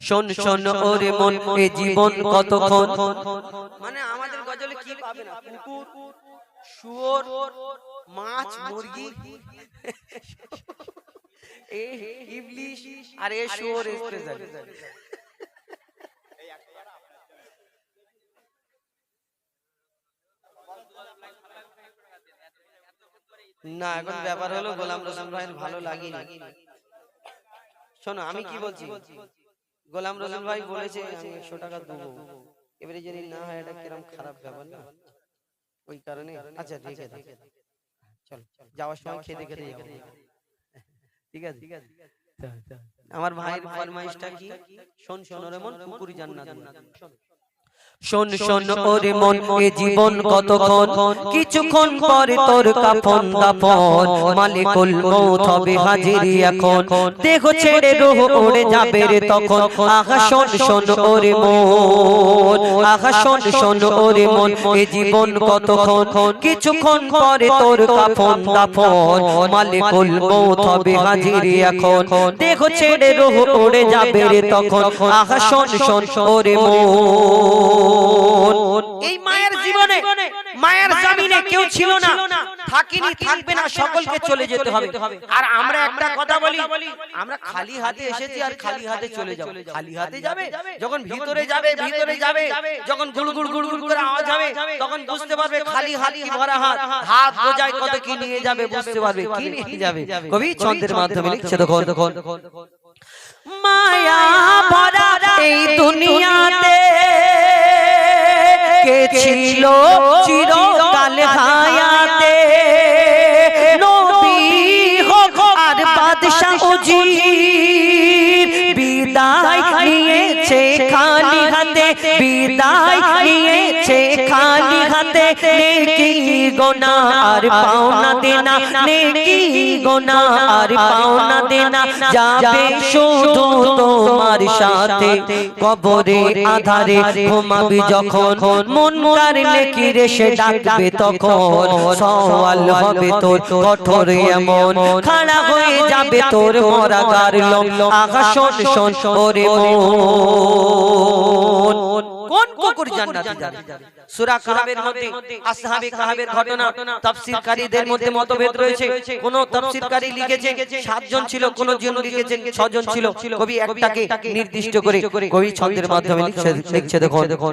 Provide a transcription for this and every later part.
শোন শোন ওরে মন এ জীবন কতক্ষণ? মানে আমাদের গজলে কি পাবে না? কুকুর শুয়োর মাছ মুরগি? এ ইবলিশ আর এ শুয়োর স্পেশাল। না এখন ব্যাপার হলো গোলাম রসুল ভাইয়ের ভালো লাগেনি। শোনো আমি কি বলছি? গোলাম রসুল ভাই বলেছে আমি একশো টাকা দেবো। এবারে যদি না হয় এটা কিরম খারাপ ব্যাপার না? ওই কারণে আচ্ছা ঠিক আছে। চল যাওয়ার সময় খেতে খেতে যাব। ঠিক আছে। আমার ভাইয়ের ফরমাইশটা কি? শোন শোন রে মন পুকুরি জান্নাত। শোন। শোন শোন ওরে মন এ জীবন কতক্ষণ কিছুক্ষণ পরে তোর কাফন দাফন মালিকুল মৌত হবে হাজিরি এখন দেহ ছেড়ে রোহ উড়ে যাবে রে তখন আহা শোন শোন ওরে মন আহা শোন শোন ওরে মন এ জীবন কতক্ষণ কিছুক্ষণ পরে তোর কাফন দাফন মালিকুল মৌত হবে হাজিরি এখন দেহ ছেড়ে রোহ উড়ে যাবে রে তখন আহা শোন শোন ওরে মন এই মায়ের জীবনে মায়ের জামিনে কেউ ছিল না। থাকিনি থাকবে না সকলকে চলে যেতে হবে। আর আমরা একটা কথা বলি আমরা খালি হাতে এসেছি আর খালি হাতে চলে যাব। খালি হাতে যাবে যখন ভিতরে যাবে ভিতরে যাবে যখন গুড়গুড় গুড়গুড় করে আওয়াজ হবে তখন বুঝতে পারবে খালি হাত কি ভরা হাত হাত বোঝায় কত কি নিয়ে যাবে বুঝতে পারবে কি নিয়ে যাবে। কবি ছন্দের মাধ্যমে লিখছে দেখো দেখো মায়া ভরা এই দুনিয়াতে কে ছিল চিরকাল হায়াতে। নবী হোক আর বাদশাহ উজির নিয়েছে খালি হাতে বিদায় নিয়েছে খালি হাতে নেকি গোনা, আর পাওনা দেনা, নেকি গোনা, আর পাওনা দেনা, যাবে শুধু তোমার সাথে। কবরে আধারে ঘুমাবি যখন, মন কার নেকি রে সে ডাকবে তখন। সওয়াল হবে তোর কঠোর এমন, খাড়া হয়ে যাবে তোর মরা গার লোম। আহা শোন শোন ওরে মন। কোন কুকুর জান্নাতে? যাবে সূরা কাহাবের মধ্যে আসহাবে কাহাবের ঘটনা তাফসীরকারীদের মধ্যে মতভেদ রয়েছে। কোন তাফসীরকারী লিখেছেন সাতজন ছিল কোন জন লিখেছেন ছজন ছিল। কবি একটাকে নির্দিষ্ট করে কবি ছন্দের মাধ্যমে লিখছে লিখছে দেখো দেখো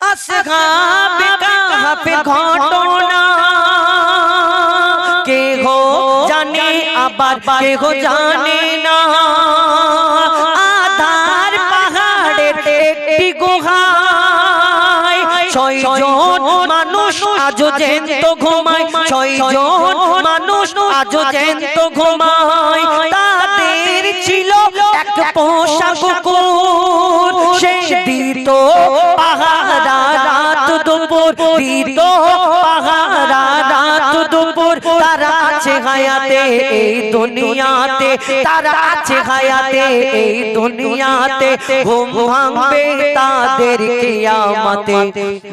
আসহাবে কাহাবের ঘটনা। কে হো জানে? আবার কে হো জানে না? আধার পাহাড়ের একটি গুহায় ছয়জন মানুষ আজও জ্যান্ত ঘুমায়। ছয়জন মানুষ আজও জ্যান্ত ঘুমায়। তাদের ছিল এক পোষা কুকুর। সে দিত পাহারা রাত দুপুর, দিত হায়াতে, এই দুনিয়াতে, তারা আছে হায়াতে, এই দুনিয়াতে, ঘুম ভাঙবে তাদের কিয়ামতে।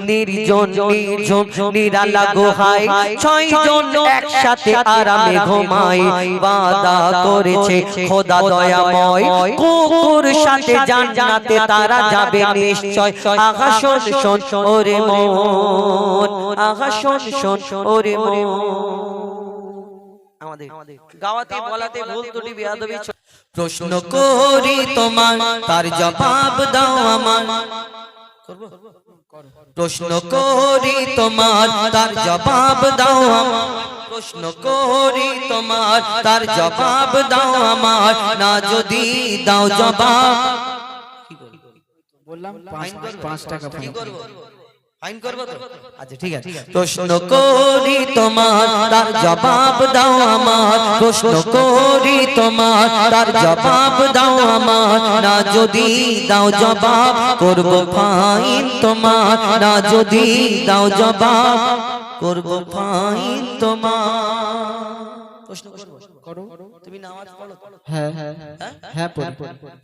নির্জন, নির্ঝুম নিরালা গুহায় ছয়জন একসাথে আরামে ঘুমায় বাদা করেছে খোদা দয়াময়। কুকুর সাথে জান্নাতে তারা যাবে নিশ্চয়। আহা শোন, ওরে মন আহা শোন, ওরে মন। আমাদের। গাওয়াতে বলাতে ভুল ত্রুটি বেয়াদবি প্রশ্ন করি তোমার তার জবাব দাও আমার। প্রশ্ন করি তোমার তার জবাব দাও আমার। প্রশ্ন করি তোমার তার জবাব দাও আমার। না যদি দাও জবাব। বললাম পাঁচ টাকা কি করব? করব তো? আচ্ছা ঠিক আছে। প্রশ্ন করি। তোমার তার জবাব দাও আমার। প্রশ্ন করি তোমার তার জবাব দাও আমার। না যদি দাও জবাব করব ফাইন তোমার। না যদি দাও জবাব করব ফাইন তোমার। প্রশ্ন করব। করো তুমি নামাজ পড়ো হ্যাঁ হ্যাঁ হ্যাঁ? হ্যাঁ? পড়ি।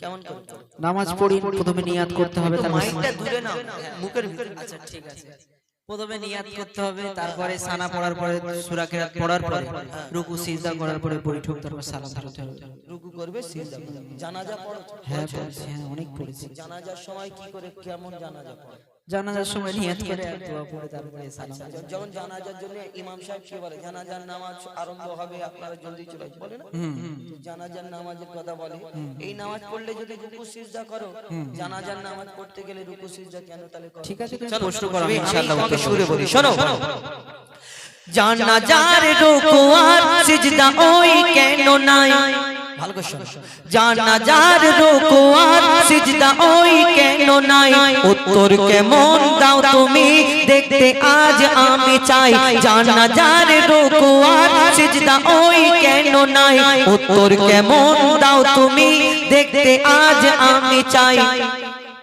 কেমন করে নামাজ পড়ি প্রথমে নিয়াত করতে হবে তারপর মাইকটা দূরে নাও। মুখের ভিতরে। আচ্ছা ঠিক আছে। প্রথমে নিয়াত করতে হবে তারপরে সানা পড়ার পরে সূরা কেরাত পড়ার পরে রুকু সিজদা করার পরে বৈঠক তারপর সালাম ফেরাতে হবে রুকু করবে সিজদা করবে। জানাজা পড়ো হ্যাঁ হ্যাঁ অনেক পড়েছি। জানাজার সময় কি করে কেমন জানাজা পড়ো? জানাজার সময় নিয়াত করে দোয়া পড়ে তারপরে সালাম যে- যেমন জানাজার জন্য ইমাম সাহেব কি বলে? জানাজার নামাজ আরম্ভ হবে আপনারা জলদি চলে আসবেন, বলে না? জানাজার নামাজের কথা বলে। এই নামাজ পড়লে যদি রুকু সিজদা করো জানাজার নামাজ পড়তে গেলে রুকু সিজদা কেন তাহলে করো? ঠিক আছে তুমি প্রশ্ন করো আমি আমি ইনশাআল্লাহ উত্তর সুরে বলি। শোনো। জানাজার রুকু আর সিজদা ওই কেন নাই? ভালো করে শোনো। জানাজার রুকু আর সিজদা ওই কেন নাই? উত্তর কেমন দাও তুমি? দেখতে আজ আমি চাই। জানাজার রুকু আর সিজদা ওই কেন নাই? উত্তর কেমন দাও তুমি? দেখতে আজ আমি চাই।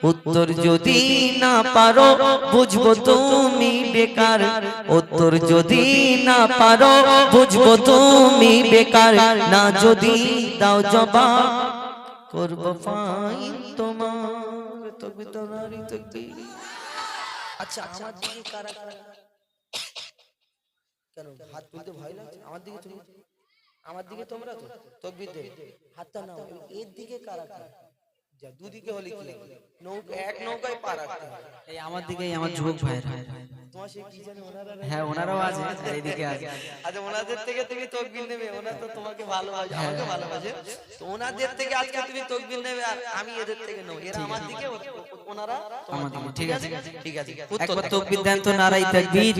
উত্তর যদি না পারো, বুঝব তুমি বেকার। উত্তর যদি না পারো, বুঝব তুমি বেকার। না যদি দাও জবাব, করব ফাইন তোমার। তবে তোমারই তকদির আচ্ছা আমার দিকে কারা কারা? কেন, হাত তুলতে ভয় লাগছে? আমার দিকে তুমি? আমার দিকে তোমরা তো? তকবির দেবে হাতটা নাও এর দিকে কারা কারা? যা দুদিকে হলে কি নৌকা এক নৌকায় পা রাখতে হবে এই আমার দিকেই আমার যুবক ভাইরা তোমার সে কি জানে ওনারা হ্যাঁ ওনারাও আছে এইদিকে আছে আচ্ছা ওনাদের থেকে তুমি তকবির নেবে ওনার তো তোমাকে ভালোবাসে আমাকে ভালোবাসে তো ওনাদের থেকে আজকে তুমি তকবির নেবে আর আমি এদের থেকে নেব এরা আমার দিকে ওনারা আমার দিকে ঠিক আছে ঠিক আছে একবার তকবীর দেন তো নারাই তাকবীর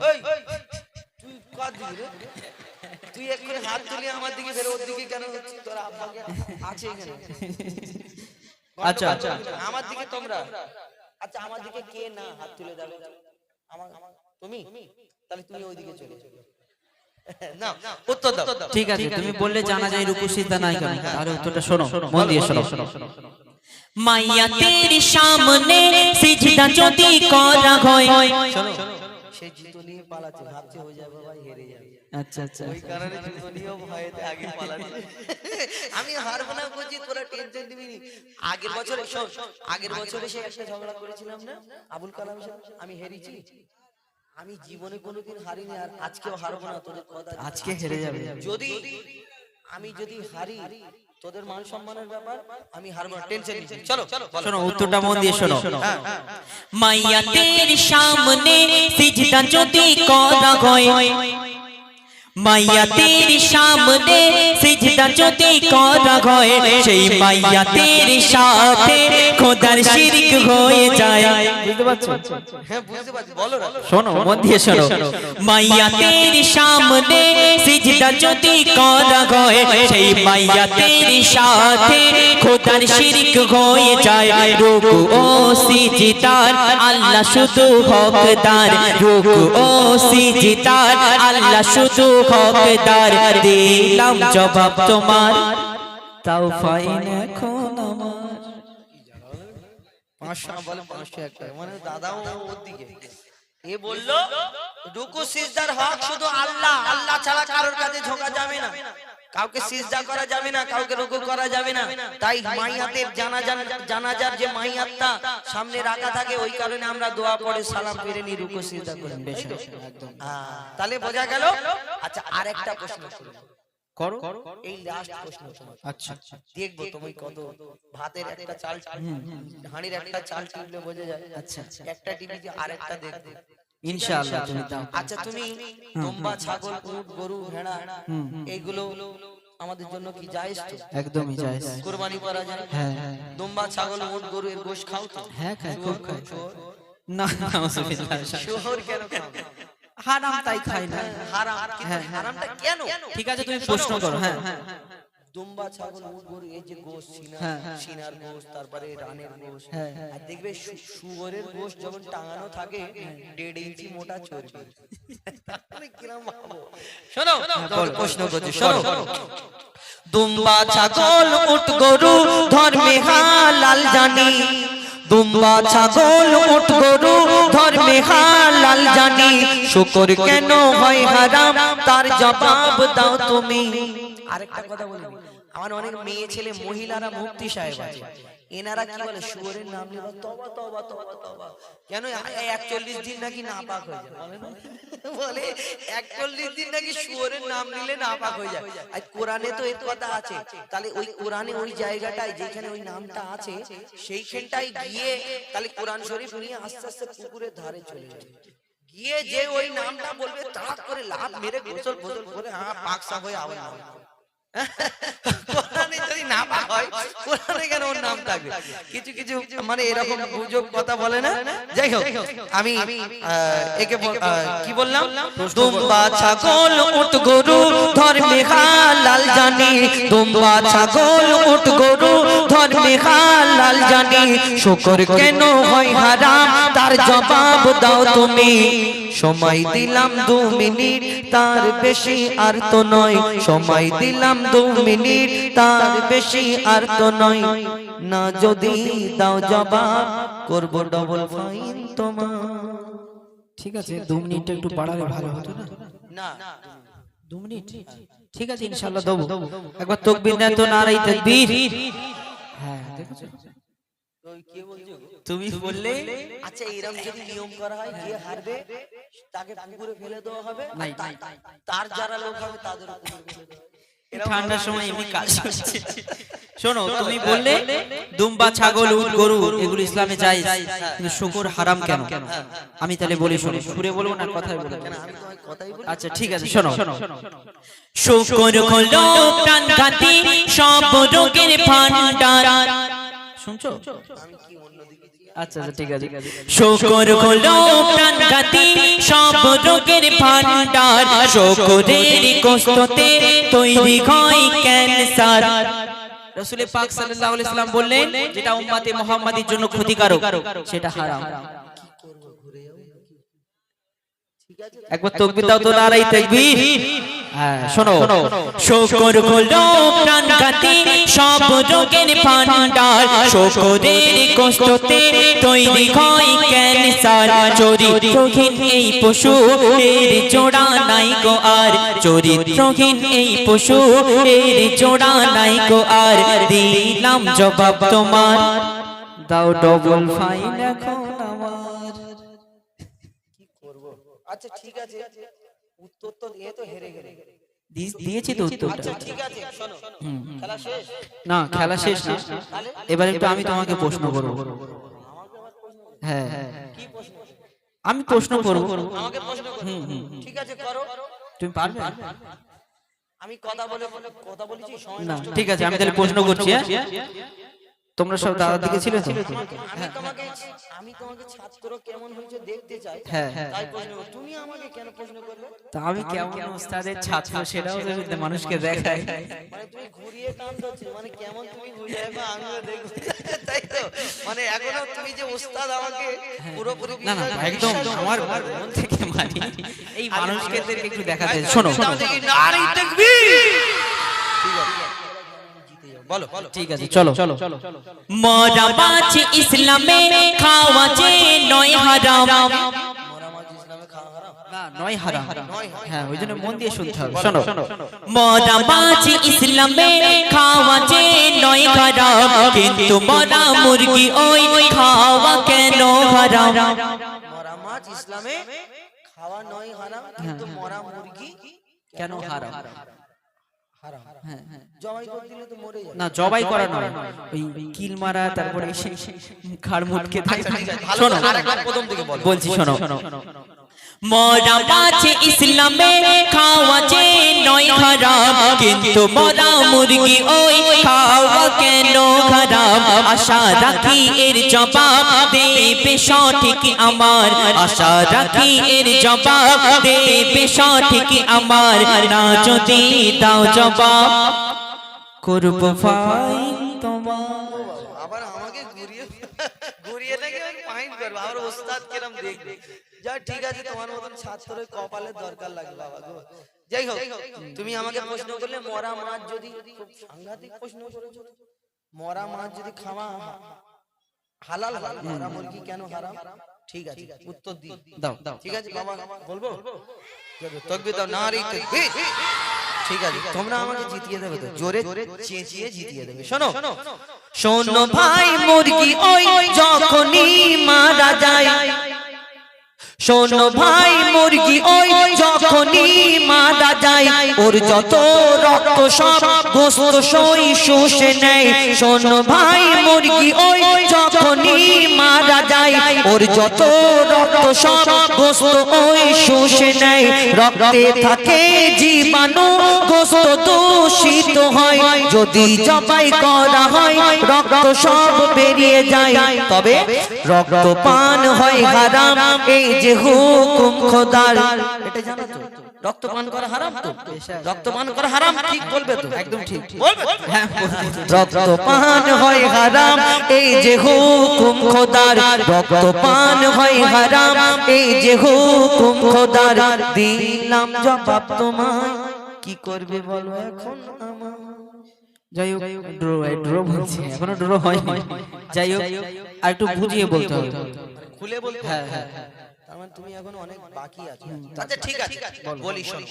ওই তুই রে? তুই এক্ষুনি হাত তুলে আমার দিকে ফেরে ওর দিকে কেন তোর আব্বাকে আছে এখানে? আচ্ছা। আচ্ছা আমার দিকে তোমরা? আচ্ছা আমার দিকে কে না হাত তুলে দাও আমার তুমি? তাহলে তুমি ওইদিকে চলে যাও। না উত্তর দাও। ঠিক আছে তুমি বললে জানা যায় রুকু সিজদা নাই কেন? তাহলে উত্তরটা শোনো মন দিয়ে শোনো। মাইয়া তেরি সামনে সিজদা যদি করা হয়। শোনো। সে জুতো নিয়ে পালাচ্ছে ভাবছে হয়ে যাবে ভাই হেরে যাবে। আচ্ছা আচ্ছা। ওই কারণে জুতো নিয়েও ভয়েতে আগে পালাচ্ছে। আমি হারবো না বলছি তোরা টেনশন নি। আগের বছরে শোন আগের বছরে সে একটা ঝগড়া করেছিলাম না? আবুল কালাম সাহেব আমি হেরেছি? আমি জীবনে কোনোদিন হারিনি আর আজকেও হারবো না তোদের কথা আজকে হেরে যাবে। যদি আমি যদি হারি তোদের মান সম্মানের ব্যাপার আমি হারবার টেনশন চলো চলো। শোনো উত্তরটা মন দিয়ে শোনো। হ্যাঁ, হ্যাঁ। মাইয়া তেরি সামনে সিজদা যদি করা হয় মাইয়া তেরি সামনে সিজদা যদি করা হয় সেই মাইয়া তেরি সাথে খোদার শিরক হয়ে যায়। বুঝতে পারছ? হ্যাঁ বুঝতে পারছি। বলো না শোনো মন দিয়ে শোনো। মাইয়া তেরি সামনে সিজদা যদি করা হয় সেই মাইয়া তেরি সাথে খোদার শিরক হয়ে যায়। রুকু ও সিজদার আল্লাহ শুধু হকদার। রুকু ও সিজদার আল্লাহ শুধু হকদার দিলাম জবাব তোমার। তাও ফাইন এখন আমার। পাঁচশো বলে পাঁচশো একটা। মানে দাদাও ওর দিকে। এ বলল রুকু সিজদার হক শুধু আল্লাহ। আল্লাহ ছাড়া কারোর কাছে ঝোঁকা যাবে না। কাউকে সিজদা করা যাবে না কাউকে রুকু করা যাবে না। তাই মাইয়াতের জানাজার জানাজার যে মাইয়াতটা সামনে রাখা থাকে ওই কারণে আমরা দোয়া পড়ে সালাম ফিরে নি রুকু সিজদা করি তাই তো? হ্যাঁ, তাহলে বোঝা গেল? আচ্ছা আরেকটা প্রশ্ন করো? করো? এই লাস্ট প্রশ্ন আচ্ছা দেখব তুমি কত ভাতের একটা চাল হাঁড়ির একটা চাল টিপলে বোঝা যায়। আচ্ছা আচ্ছা একটা টিপি আরেকটা দেখব। ইনশাআল্লাহ তুমি দাও। আচ্ছা তুমি দম্বা ছাগল উট গরু ভেড়া এইগুলো আমাদের জন্য কি জায়েজ তো? একদমই জায়েজ। কুরবানি করা যায়? হ্যাঁ হ্যাঁ দম্বা ছাগল উট গরু এর গোশ খাও তো? হ্যাঁ খাই খুব খাই। না শুয়োর কেন খাও? হারাম তাই খাই না। হারাম কিন্তু হারামটা কেন? ঠিক আছে তুমি প্রশ্ন করো হ্যাঁ। দুম্বা ছাগল উট গরু এই যে গোশ সিনা হ্যাঁ, হ্যাঁ। সিনার গোশ তারপরে রানের গোশ। হ্যাঁ, আর দেখবে শুয়োরের গোশ যখন টাঙানো থাকে দেড় ইঞ্চি মোটা চর্বি। ভাবো? শোনো প্রশ্ন করছি শোনো। দুম্বা ছাগল উট গরু ধর্মে হালাল জানি। দুম্বা ছাগল উট গরু ধর্মে হালাল জানি। শুকর কেন হয় হারাম তার জবাব দাও তুমি। আরেকটা কথা বলি। আমার অনেক মেয়ে ছেলে মহিলারা মুক্তি সাহেব আছে। এনারা কি বলে শুয়োরের নাম নিয়ে তবা তবা তবা তবা কেন একচল্লিশ দিন নাকি নাপাক হয়ে যায়? বলে না? বলে একচল্লিশ দিন নাকি শুয়োরের নাম নিলে নাপাক হয়ে যায়। আর কোরআনে তো এর কথা আছে। তাহলে ওই কোরআনে ওই জায়গাটায় যেখানে ওই নামটা আছে সেইখানটায় গিয়ে তাহলে কোরআন শরীফ নিয়ে আস্তে আস্তে পুকুরের ধারে চলে যাবে গিয়ে যে ওই নামটা বলবে তাড়াত করে লাভ মেরে গোসল গোসল করে হ্যাঁ পাক সাফ হয়ে আবার well, কোরআনে যদি না হয় কোরআনে কেন ওর নাম থাকবে? কিছু কিছু মানে এরকম গুজব কথা বলে না? যাই হোক আমি একে কি বললাম? দুম্বা ছাগল উট গরু ধর্মে হালাল জানি। দুম্বা ছাগল উট গরু ধর্মে হালাল জানি। শুকর কেন হয় হারাম? তার জবাব দাও তুমি। সময় দিলাম দু মিনিট তার বেশি আর তো নয়। সময় দিলাম দু মিনিট। তার বেশি আর তো নয়। না যদি দাও জবাব করব ডবল ফাইন তোমার। ঠিক আছে দু মিনিটটা একটু বাড়ালে ভালো হতো না? না। দু মিনিট? ঠিক আছে ইনশাআল্লাহ দেবো। একবার তকবির দেন তো নারাই তাকবীর। হ্যাঁ দেখেছ? তুমি বললে আচ্ছা এরকম যদি নিয়ম করা হয় যে হারবে? তাকে পুকুরে ফেলে দেওয়া হবে। তার যারা লোক হবে তাদের ঠান্ডার সময় এমনি কাজ হচ্ছে শোনো তুমি বললে দুম্বা ছাগল উট গরু এগুলো ইসলামে যায় কিন্তু শুকর হারাম কেন? আমি তাহলে বলি শোনো সুরে বলব না কথাই বলব আমি আচ্ছা ঠিক আছে শোনো। শুকর হলো প্রাণঘাতী সব রোগের ভান্ডার শুনছো? আচ্ছা আচ্ছা ঠিক আছে। শুকর হলো প্রাণঘাতী সব রোগের ভান্ডার শুকরের কষ্টতে তৈরি হয় ক্যান্সার। রসুল পাক সাল্লাল্লাহু আলাইহি সাল্লাম বললেন যেটা উম্মতে মুহাম্মাদির জন্য ক্ষতিকারক সেটা হারাম। একবার তাকবীর দাও তো নারাই তাকবীর। শোনো শুকর হলো প্রাণঘাতী সব রোগের ভান্ডার শুকরের কষ্টতে তৈরি হয় ক্যান্সার। চরিত্রহীন এই পশু এর জোড়া নাই গো আর। চরিত্রহীন এই পশু এর জোড়া নাই গো আর। দিলাম জবাব তোমার। দাও ডবল ফাইন এখন আমার। আচ্ছা ঠিক আছে। উত্তর তো দিয়ে তো হেরে গেলে দিয়েছি তো উত্তরটা আচ্ছা ঠিক আছে শোনো খেলা শেষ না খেলা শেষ না এবার একটু আমি তোমাকে প্রশ্ন করব হ্যাঁ আমি প্রশ্ন করব আমাকে প্রশ্ন করো ঠিক আছে করো তুমি পারবে আমি কথা বলে কথা বলেছি সময় না ঠিক আছে আমি তাহলে প্রশ্ন করছি হ্যাঁ তোমরা সব দাদার দিকে ছিলে তো? আমি তোমাকে আমি তোমাকে ছাত্র কেমন হয়েছে দেখতে চাই। হ্যাঁ। হ্যাঁ তাই প্রশ্ন তুমি আমাকে কেন প্রশ্ন করলে? তা আমি কেমন ওস্তাদের ছাত্র সেটাও যদি মানুষকে দেখায়। মানে তুমি ঘুরিয়ে কান ধরছো মানে কেমন তুমি ঘুরিয়ে রাখো আমিও দেখব। তাই তো। মানে এখনও তুমি যে ওস্তাদ আমাকে পুরোপুরি না না একদম আমার মন থেকে মানি। এই মানুষকে একটু দেখাতে শোনো নারী তাকবীর! বলো ঠিক আছে চলো। চলো মরা বাঁচে ইসলামে খাওয়া যে নয় হারাম। মরামাজ ইসলামে খাওয়া হারাম? না নয় হারাম। হ্যাঁ ওই জন্য মন দিয়ে শুনতে হবে। শোনো। মরা বাঁচে ইসলামে খাওয়া যে নয় হারাম। কিন্তু মরা মুরগি ওই খাওয়া কেন হারাম? মরা মাছ ইসলামে খাওয়া নয় হারাম কিন্তু মরা মুরগি কেন হারাম? না জবাই করা নয়। ওই কিল মারা তারপরে খাড় মুটকে শোনো প্রথম থেকে বলছি শোনো। মরা বাঁচে ইসলামে খাওয়া যে নয় হারাম কিন্তু মরা মুরগি ওই খাওয়া কেন হারাম আশা রাখি এর জবাব দেবে সঠিক আমার। আশা রাখি এর জবাব দেবে সঠিক আমার। না যদি জবাব, করব ফাইন ঘুরিয়ে নাকি আমি ফাইন করব। আবার ওস্তাদ কিরম দেখবে। যা ঠিক আছে তোমার মতন ছাত্রের কপালের দরকার লাগে বাবা গো। যাই হোক তুমি আমাকে প্রশ্ন করলে মরা মাছ যদি খুব সাংঘাতিক প্রশ্ন করেছ মরা মাছ যদি খাওয়া হালাল হালাল মরা মুরগি কেন হারাম? ঠিক আছে উত্তর দি দাও ঠিক আছে বাবা বলব? তকবীর দাও নারী তাকবীর। ঠিক আছে তোমরা আমাকে জিতিয়ে দেবে তো। জোরে চেঁচিয়ে জিতিয়ে দেবে। শোনো শোনো ভাই মুরগি ওই যখনই মারা যায় শোনো ভাই মুরগি ওই যখনই মারা যায় ওর যত রক্ত সব গোস্ত সই শুষে নেয় শোনো ভাই মুরগি ওই যখনই মারা যায় ওর যত রক্ত সব গোস্ত ওই শুষে নেয়। রক্তে থাকে জীবাণু গোস্ত দূষিত হয়। যদি জবাই করা হয় রক্ত সব বেরিয়ে যায়। তবে রক্ত পান হয় হারাম এই যে হুকুম খোদার। এটা জানো তো? রক্তপান করা হারাম তো? রক্তপান করা হারাম ঠিক বলবে তো? একদম ঠিক। বলবে হ্যাঁ রক্ত পান হয় হারাম এই যে হুকুম খোদার। রক্ত পান হয় হারাম এই যে হুকুম খোদার। দিলাম জবাব তোমায়। কি করবে বলো এখন আমার যাই হোক ড্র ড্র বলছি এখনও ড্র হয়নি। যাই হোক আর একটু বুঝিয়ে বলতে হবে। খুলে বলতে হ্যাঁ হ্যাঁ। তার মানে তুমি এখন অনেক বাকি আছো। আচ্ছা ঠিক আছে বলি শোনো।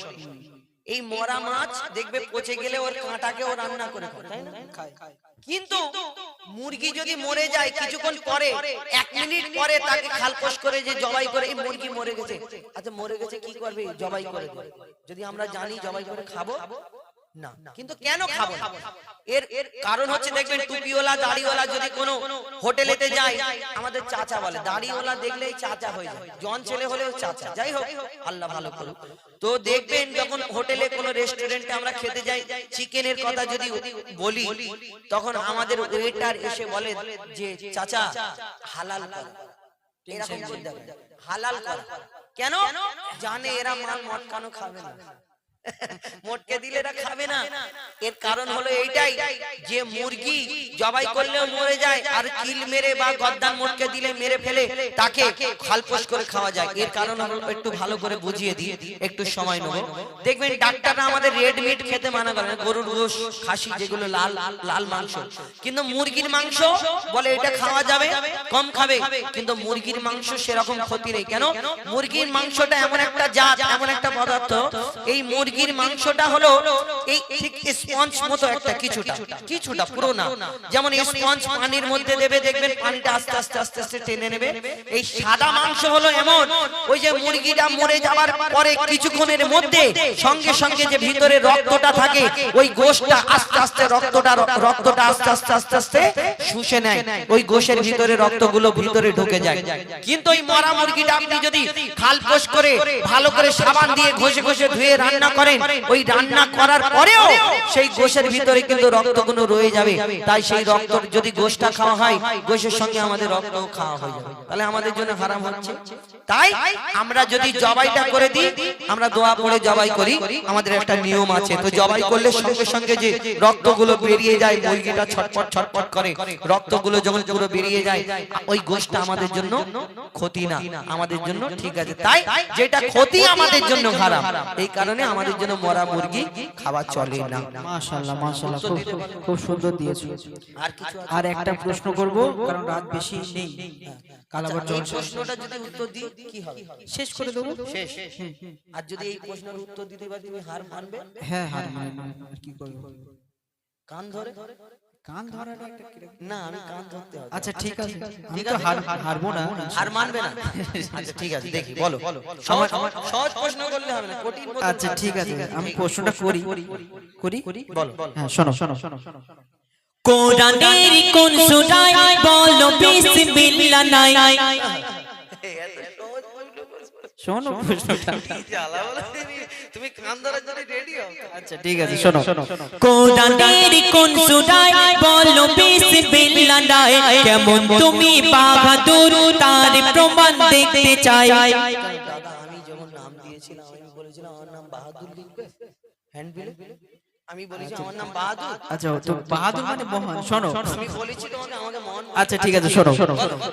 এই মরা মাছ দেখবে পচে গেলে ওর কাঁটাকে ও রান্না করে খায়, তাই না? কিন্তু মুরগি যদি মরে যায় কিছুক্ষণ পরে এক মিনিট পরে তাকে খালপোষ করে যে জবাই করে এই মুরগি মরে গেছে। আচ্ছা মরে গেছে কি করবে? জবাই করে যদি আমরা জানি জবাই করে খাব না। কিন্তু কেন খাব এর এর কারণ হচ্ছে দেখবেন টুপিওয়ালা দাড়িওয়ালা যদি কোনো হোটেলেতে যায় আমাদের চাচা বলে দাড়িওয়ালা দেখলেই চাচা হয়ে যায়। জন ছেলে হলেও চাচা। যাই হোক আল্লাহ ভালো করুক। তো দেখবেন যখন হোটেলে কোনো রেস্টুরেন্টে আমরা খেতে যাই চিকেনের কথা যদি বলি তখন আমাদের ওয়েটার এসে বলে যে চাচা হালাল কর। এরকম। হালাল কর। কেন? জানে এরা মাল মটকানো খাবে না। মোটকে দিলে এরা খাবে না। এর কারণ হলো এইটাই যে মুরগি জবাই করলেও মরে যায়, আর কিল মেরে বা গদ্দান মোটকে দিলে মেরে ফেলে, তাকে খালপোষ করে খাওয়া যায়। এর কারণ হলো একটু ভালো করে বুঝিয়ে দিই, একটু সময় নেব। দেখবেন ডাক্তাররা আমাদের রেড মিট খেতে মানা করে গরুর গোশ খাসি যেগুলো লাল লাল মাংস। কিন্তু মুরগির মাংস বলে এটা খাওয়া যাবে, কম খাবে। কিন্তু মুরগির মাংস সেরকম ক্ষতি নেই। কেন? মুরগির মাংসটা এমন একটা জাত, এমন একটা পদার্থ। এই মুরগির মাংসটা হলো এই স্পঞ্জ মতো একটা কিছুটা কিছুটা পুরো না যেমন স্পঞ্জ পানির মধ্যে দেবে দেখবেন পানিটা আস্তে আস্তে আস্তে আস্তে টেনে নেবে এই সাদা মাংস হলো এমন ওই যে মুরগিটা মরে যাওয়ার পরে কিছুক্ষণের মধ্যে সঙ্গে সঙ্গে যে ভিতরে রক্তটা থাকে ওই গোশটা আস্তে আস্তে রক্তটা রক্তটা আস্তে আস্তে আস্তে আস্তে শুষে নেয় ওই গোশের ভিতরে রক্তগুলো ভিতরে ঢুকে যায় কিন্তু ওই মরা মুরগিটা আপনি যদি খালপোষ করে ভালো করে সাবান দিয়ে ঘষে ঘষে ধুয়ে রান্না করেন ওই রান্না করার পরেও সেই গোশের ভিতরে কিন্তু রক্তগুলো রয়ে যাবে তাই সেই রক্ত যদি গোশটা খাওয়া হয়, গোশের সঙ্গে আমাদের রক্তও খাওয়া হয়ে যাবে। তাহলে আমাদের জন্য হারাম হচ্ছে। তাই আমরা যদি জবাইটা করে দিই, আমরা দোয়া পড়ে জবাই করি। আমাদের একটা নিয়ম আছে। তো জবাই করলে সঙ্গে সঙ্গে যে রক্তগুলো বেরিয়ে যায়, মুরগিটা ছটপট ছটপট করে। রক্তগুলো যখন পুরো বেরিয়ে যায়, ওই গোশটা আমাদের জন্য ক্ষতি না। আমাদের জন্য ঠিক আছে। তাই যেটা ক্ষতি আমাদের জন্য খারাপ এই কারণে আমাদের জন্য মরা মুরগি খাওয়া চলে না। মাশাআল্লাহ মাশাআল্লাহ। খুব সুন্দর দিয়েছ। আর কিছু আর একটা প্রশ্ন করব কারণ রাত বেশি নেই। কাল আবার প্রশ্নটা যদি উত্তর দিই কি হবে? শেষ করে দেবো? শেষ আর যদি এই প্রশ্নের উত্তর দিতে পারি তুমি হার মানবে? হ্যাঁ কি করব? কান ধরে? কান ধরাটা একটা না আমি কান ধরতে হবে। আচ্ছা ঠিক আছে। আমি তো হার হারবো না। হার মানবে না। আচ্ছা ঠিক আছে দেখি বলো সহজ সহজ প্রশ্ন করলে হবে না কঠিন আচ্ছা ঠিক আছে। আমি প্রশ্নটা করি। করি। বলো। হ্যাঁ শোনো শোনো শোনো। কোরআনের কোন সূরায় বলো বিসমিল্লাহ নাই। শোনো প্রশ্নটা তুমি? কান ধরার জন্য রেডি হও? আচ্ছা ঠিক আছে শোনো। কোরআনের কোন সূরায় বলো বিসমিল্লাহ নাই। কেমন তুমি বাহাদুর তার প্রমাণ দেখতে চাই। দাদা আমি যখন নাম দিয়েছিলাম আমি বলেছিলাম আমার নাম বাহাদুর লিখবে। হ্যান্ডবিলে আমি বলেছি আমার নাম বাহাদুর। আচ্ছা তো বাহাদুর মানে মহান। শোনো। আমি বলেছি তোমাকে আমাকে মন আচ্ছা ঠিক আছে শোনো।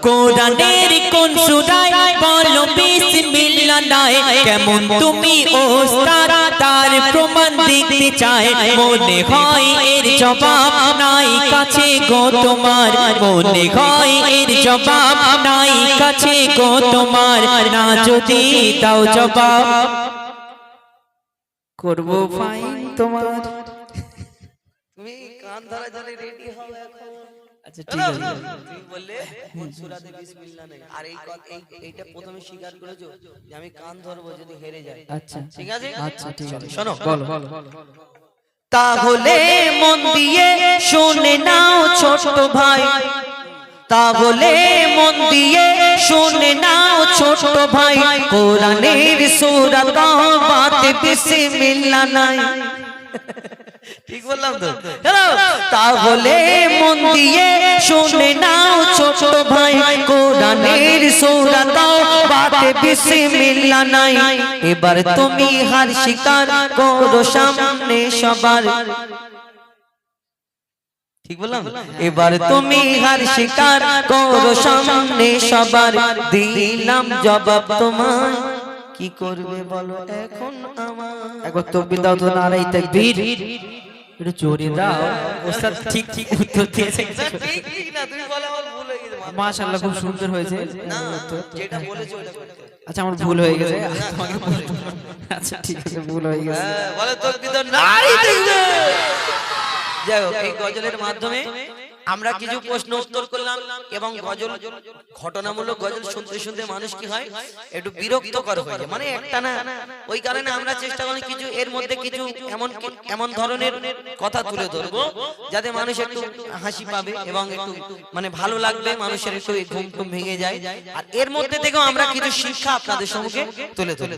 কোরআনের কোন সূরায় বলো বিসমিল্লাহ নাই কেমন তুমি ওস্তাদ তার প্রমাণ দেখতে চাই মনে হয় এর জবাব নাই কাছে গো তোমার। মনে হয় এর জবাব নাই কাছে গো তোমার। না যদি দাও জবাব। করব ফাইন তোমার। রেডি হও এখন। আচ্ছা ঠিক আছে। তুমি বললে সূরাতে বিসমিল্লাহ নেই। আর এই এইটা প্রথমে স্বীকার করেছ যে আমি কান ধরবো যদি হেরে যাই আচ্ছা। ঠিক আছে? আচ্ছা ঠিক আছে। শোনো। বলো তাহলে মন দিয়ে শুনে নাও ছোট ভাই। তাহলে মন দিয়ে শুনে নাও ছোট ভাই। কোরআনের সূরা তাওবাতে বিসমিল্লাহ নাই। ঠিক বললাম তো? তাহলে মন দিয়ে শুনে নাও ছোট ভাই কোরআনের সূরা তাওবাতে বিসমিল্লাহ নাই। এবার তুমি হার স্বীকার করো সামনে সবার। ঠিক বললাম? এবার তুমি হার স্বীকার করো সামনে সবার। দিলাম জবাব তোমার কি করবে বলো এখন আমার? একবার তকবির দাও তো নারাই তাকবীর। একটু জোরে দাও ওস্তাদ ঠিক ঠিক উত্তর দিয়েছে। ঠিক ঠিক না তুমি বলে আমার ভুল হয়ে গেছে মাশাআল্লাহ খুব সুন্দর হয়েছে। না যেটা বলেছ ওটা আচ্ছা আমার ভুল হয়ে গেছে। তোমাকে আচ্ছা ঠিক আছে ভুল হয়ে গেছে। হ্যাঁ, বলে দেখবে যাই হোক এই গজলের মাধ্যমে আমরা কিছু প্রশ্ন উত্তর করলাম এবং গজল ঘটনামূলক গজল শুনতে শুনতে মানুষ কি হয়? একটু বিরক্তকর হয়ে যায়। মানে একটা না ওই কারণে আমরা চেষ্টা করি কিছু এর মধ্যে কিছু এমন এমন ধরনের কথা তুলে ধরবো যাতে মানুষ একটু হাসি পাবে এবং একটু মানে ভালো লাগবে মানুষের একটু ঘুম ঘুম ভেঙে যায়। আর এর মধ্যে থেকেও আমরা কিছু শিক্ষা আপনাদের সম্মুখে তুলে তুলে